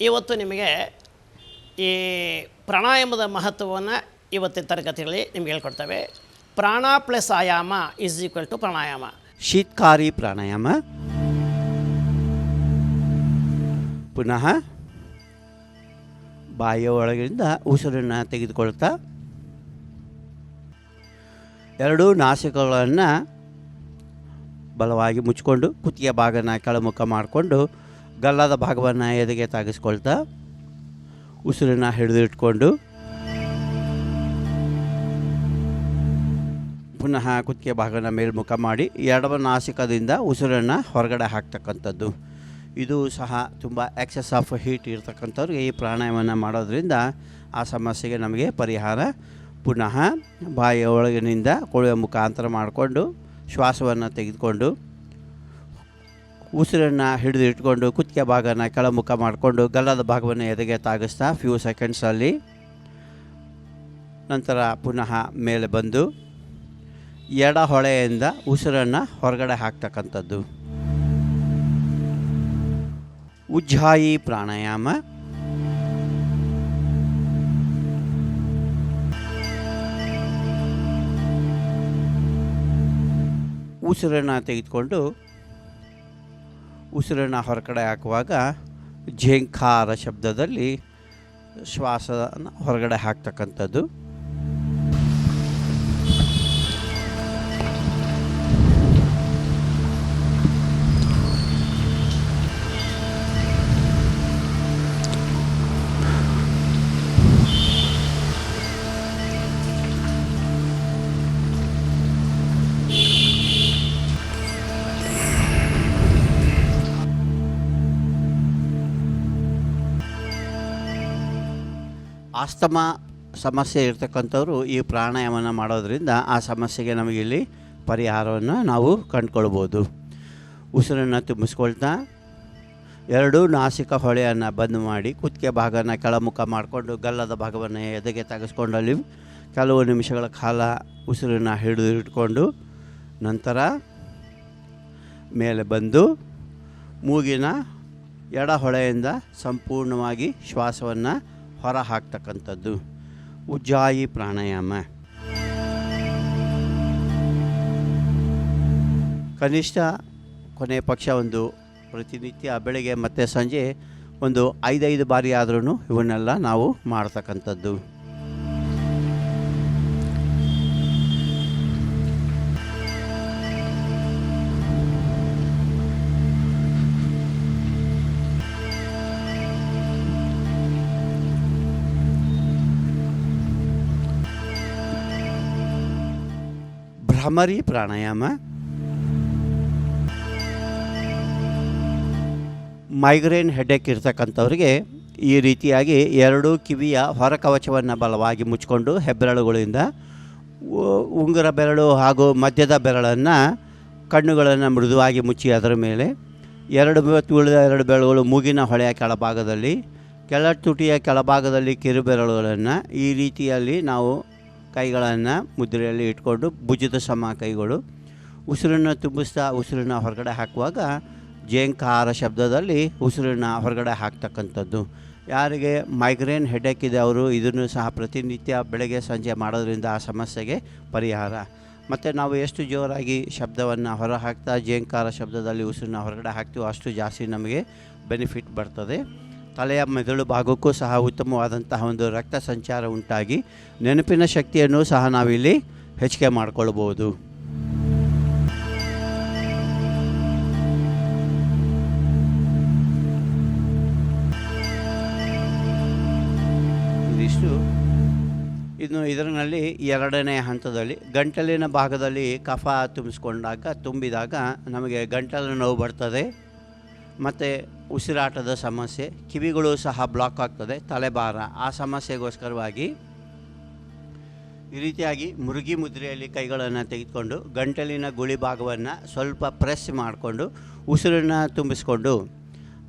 ಇವತ್ತು ನಿಮಗೆ ಈ ಪ್ರಾಣಾಯಾಮದ ಮಹತ್ವವನ್ನು ಇವತ್ತಿನ ತರಗತಿಗಳಲ್ಲಿ ನಿಮ್ಗೆ ಹೇಳ್ಕೊಡ್ತೇವೆ. ಪ್ರಾಣ ಪ್ಲಸ್ ಆಯಾಮ ಈಸ್ ಈಕ್ವಲ್ ಟು ಪ್ರಾಣಾಯಾಮ. ಶೀತ್ಕಾರಿ ಪ್ರಾಣಾಯಾಮ. ಪುನಃ ಬಾಯಿಯ ಒಳಗಿಂದ ಉಸಿರನ್ನು ತೆಗೆದುಕೊಳ್ತಾ ಎರಡೂ ನಾಶಕಗಳನ್ನು ಬಲವಾಗಿ ಮುಚ್ಚಿಕೊಂಡು ಕುತ್ತಿಗೆ ಭಾಗನ ಕೆಳಮುಖ ಮಾಡಿಕೊಂಡು ಗಲ್ಲದ ಭಾಗವನ್ನು ಎದೆಗೆ ತಾಗಿಸ್ಕೊಳ್ತಾ ಉಸಿರನ್ನು ಹಿಡಿದಿಟ್ಕೊಂಡು ಪುನಃ ಕುತ್ತಿಗೆ ಭಾಗನ ಮೇಲ್ಮುಖ ಮಾಡಿ ಎಡವ ನಾಸಿಕದಿಂದ ಉಸಿರನ್ನು ಹೊರಗಡೆ ಹಾಕ್ತಕ್ಕಂಥದ್ದು. ಇದು ಸಹ ತುಂಬ ಎಕ್ಸೆಸ್ ಆಫ್ ಹೀಟ್ ಇರ್ತಕ್ಕಂಥವ್ರಿಗೆ ಈ ಪ್ರಾಣಾಯಾಮವನ್ನು ಮಾಡೋದ್ರಿಂದ ಆ ಸಮಸ್ಯೆಗೆ ನಮಗೆ ಪರಿಹಾರ. ಪುನಃ ಬಾಯಿಯ ಒಳಗಿನಿಂದ ಕೊಳುವೆ ಮುಖಾಂತರ ಮಾಡಿಕೊಂಡು ಶ್ವಾಸವನ್ನು ತೆಗೆದುಕೊಂಡು ಉಸಿರನ್ನು ಹಿಡಿದು ಇಟ್ಕೊಂಡು ಕುತ್ತಿಗೆ ಭಾಗನ ಕೆಳಮುಖ ಮಾಡಿಕೊಂಡು ಗಲ್ಲದ ಭಾಗವನ್ನು ಎದೆಗೆ ತಾಗಿಸ್ತಾ ಫ್ಯೂ ಸೆಕೆಂಡ್ಸಲ್ಲಿ ನಂತರ ಪುನಃ ಮೇಲೆ ಬಂದು ಎಡ ಹೊಳೆಯಿಂದ ಉಸಿರನ್ನು ಹೊರಗಡೆ ಹಾಕ್ತಕ್ಕಂಥದ್ದು. ಉಜ್ಜಾಯಿ ಪ್ರಾಣಾಯಾಮ. ಉಸಿರನ್ನು ತೆಗೆದುಕೊಂಡು ಉಸಿರನ್ನು ಹೊರಗಡೆ ಹಾಕುವಾಗ ಝೇಂಕಾರ ಶಬ್ದದಲ್ಲಿ ಶ್ವಾಸನ ಹೊರಗಡೆ ಹಾಕ್ತಕ್ಕಂಥದ್ದು. ಆಸ್ತಮಾ ಸಮಸ್ಯೆ ಇರ್ತಕ್ಕಂಥವ್ರು ಈ ಪ್ರಾಣಾಯಾಮನ ಮಾಡೋದರಿಂದ ಆ ಸಮಸ್ಯೆಗೆ ನಮಗಿಲ್ಲಿ ಪರಿಹಾರವನ್ನು ನಾವು ಕಂಡುಕೊಳ್ಬೋದು. ಉಸಿರನ್ನು ತುಂಬಿಸ್ಕೊಳ್ತಾ, ಎರಡೂ ನಾಸಿಕ ಹೊಳೆಯನ್ನು ಬಂದ್ ಮಾಡಿ ಕುತ್ತಿಗೆ ಭಾಗನ ಕೆಳಮುಖ ಮಾಡಿಕೊಂಡು ಗಲ್ಲದ ಭಾಗವನ್ನು ಎದೆಗೆ ತೆಗೆಸ್ಕೊಂಡು ಅಲ್ಲಿ ಕೆಲವು ನಿಮಿಷಗಳ ಕಾಲ ಉಸಿರನ್ನು ಹಿಡಿದು ಇಟ್ಕೊಂಡು ನಂತರ ಮೇಲೆ ಬಂದು ಮೂಗಿನ ಎಡ ಹೊಳೆಯಿಂದ ಸಂಪೂರ್ಣವಾಗಿ ಶ್ವಾಸವನ್ನು ಹೊರ ಹಾಕ್ತಕ್ಕಂಥದ್ದು ಉಜ್ಜಾಯಿ ಪ್ರಾಣಾಯಾಮ. ಕನಿಷ್ಠ ಕೊನೆ ಪಕ್ಷ ಒಂದು ಪ್ರತಿನಿತ್ಯ ಬೆಳಗ್ಗೆ ಮತ್ತು ಸಂಜೆ ಒಂದು ಐದೈದು ಬಾರಿ ಆದ್ರೂ ಇವನ್ನೆಲ್ಲ ನಾವು ಮಾಡ್ತಕ್ಕಂಥದ್ದು. ಭ್ರಮರಿ ಪ್ರಾಣಾಯಾಮ. ಮೈಗ್ರೇನ್ ಹೆಡ್ಡೇಕ್ ಇರ್ತಕ್ಕಂಥವ್ರಿಗೆ ಈ ರೀತಿಯಾಗಿ ಎರಡು ಕಿವಿಯ ಹೊರ ಕವಚವನ್ನು ಬಲವಾಗಿ ಮುಚ್ಕೊಂಡು ಹೆಬ್ಬೆರಳುಗಳಿಂದ ಉಂಗುರ ಬೆರಳು ಹಾಗೂ ಮಧ್ಯದ ಬೆರಳನ್ನು ಕಣ್ಣುಗಳನ್ನು ಮೃದುವಾಗಿ ಮುಚ್ಚಿ ಅದರ ಮೇಲೆ ಎರಡು ತುಳಿದ ಎರಡು ಬೆರಳುಗಳು ಮೂಗಿನ ಹೊಳೆಯ ಕೆಳಭಾಗದಲ್ಲಿ ಕೆಳ ತುಟಿಯ ಕೆಳಭಾಗದಲ್ಲಿ ಕಿರುಬೆರಳುಗಳನ್ನು ಈ ರೀತಿಯಲ್ಲಿ ನಾವು ಕೈಗಳನ್ನು ಮುದ್ರೆಯಲ್ಲಿ ಇಟ್ಕೊಂಡು ಭುಜದ ಸಮ ಕೈಗಳು. ಉಸಿರನ್ನು ತುಂಬಿಸ್ತಾ ಉಸಿರನ್ನ ಹೊರಗಡೆ ಹಾಕುವಾಗ ಜೇಂಕಾರ ಶಬ್ದದಲ್ಲಿ ಉಸಿರನ್ನ ಹೊರಗಡೆ ಹಾಕ್ತಕ್ಕಂಥದ್ದು. ಯಾರಿಗೆ ಮೈಗ್ರೇನ್ ಹೆಡ್ಯಾಕ್ ಇದೆ ಅವರು ಇದನ್ನು ಸಹ ಪ್ರತಿನಿತ್ಯ ಬೆಳಗ್ಗೆ ಸಂಜೆ ಮಾಡೋದ್ರಿಂದ ಆ ಸಮಸ್ಯೆಗೆ ಪರಿಹಾರ. ಮತ್ತು ನಾವು ಎಷ್ಟು ಜೋರಾಗಿ ಶಬ್ದವನ್ನು ಹೊರ ಹಾಕ್ತಾ ಜೇಂಕಾರ ಶಬ್ದದಲ್ಲಿ ಉಸಿರನ್ನ ಹೊರಗಡೆ ಹಾಕ್ತೀವೋ ಅಷ್ಟು ಜಾಸ್ತಿ ನಮಗೆ ಬೆನಿಫಿಟ್ ಬರ್ತದೆ. ತಲೆಯ ಮೆದುಳು ಭಾಗಕ್ಕೂ ಸಹ ಉತ್ತಮವಾದಂತಹ ಒಂದು ರಕ್ತ ಸಂಚಾರ ಉಂಟಾಗಿ ನೆನಪಿನ ಶಕ್ತಿಯನ್ನು ಸಹ ನಾವಿಲ್ಲಿ ಹೆಚ್ಚಿಗೆ ಮಾಡಿಕೊಳ್ಬೋದು ಇದಿಷ್ಟು. ಇನ್ನು ಇದರಲ್ಲಿ ಎರಡನೇ ಹಂತದಲ್ಲಿ ಗಂಟಲಿನ ಭಾಗದಲ್ಲಿ ಕಫ ತುಂಬಿಸ್ಕೊಂಡಾಗ, ತುಂಬಿದಾಗ ನಮಗೆ ಗಂಟಲು ನೋವು ಬರ್ತದೆ. ಮತ್ತು ಉಸಿರಾಟದ ಸಮಸ್ಯೆ, ಕಿವಿಗಳು ಸಹ ಬ್ಲಾಕ್ ಆಗ್ತದೆ, ತಲೆಭಾರ. ಆ ಸಮಸ್ಯೆಗೋಸ್ಕರವಾಗಿ ಈ ರೀತಿಯಾಗಿ ಮುರುಗಿ ಮುದ್ರೆಯಲ್ಲಿ ಕೈಗಳನ್ನು ತೆಗೆದುಕೊಂಡು ಗಂಟಲಿನ ಗುಳಿ ಭಾಗವನ್ನು ಸ್ವಲ್ಪ ಪ್ರೆಸ್ ಮಾಡಿಕೊಂಡು, ಉಸಿರನ್ನು ತುಂಬಿಸ್ಕೊಂಡು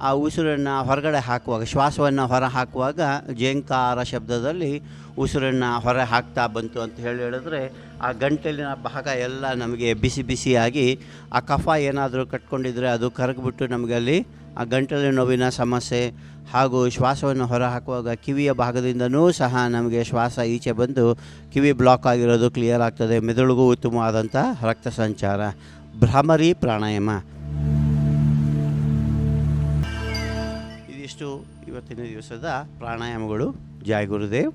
ಆ ಉಸಿರನ್ನು ಹೊರಗಡೆ ಹಾಕುವಾಗ, ಶ್ವಾಸವನ್ನು ಹೊರ ಹಾಕುವಾಗ, ಜೇಂಕಾರ ಶಬ್ದದಲ್ಲಿ ಉಸಿರನ್ನು ಹೊರ ಹಾಕ್ತಾ ಬಂತು ಅಂತ ಹೇಳಿ ಹೇಳಿದ್ರೆ, ಆ ಗಂಟಲಿನ ಭಾಗ ಎಲ್ಲ ನಮಗೆ ಬಿಸಿ ಬಿಸಿಯಾಗಿ, ಆ ಕಫ ಏನಾದರೂ ಕಟ್ಕೊಂಡಿದ್ರೆ ಅದು ಕರಗಿಬಿಟ್ಟು ನಮಗೆ ಅಲ್ಲಿ ಆ ಗಂಟಲಿನ ನೋವಿನ ಸಮಸ್ಯೆ ಹಾಗೂ ಶ್ವಾಸವನ್ನು ಹೊರ ಹಾಕುವಾಗ ಕಿವಿಯ ಭಾಗದಿಂದನೂ ಸಹ ನಮಗೆ ಶ್ವಾಸ ಈಚೆ ಬಂದು ಕಿವಿ ಬ್ಲಾಕ್ ಆಗಿರೋದು ಕ್ಲಿಯರ್ ಆಗ್ತದೆ. ಮೆದುಳಿಗೂ ಉತ್ತಮವಾದಂಥ ರಕ್ತ ಸಂಚಾರ. ಭ್ರಮರಿ ಪ್ರಾಣಾಯಾಮ. ಇವತ್ತಿನ ದಿವಸದ ಪ್ರಾಣಾಯಾಮಗಳು. ಜಯ ಗುರುದೇವ್.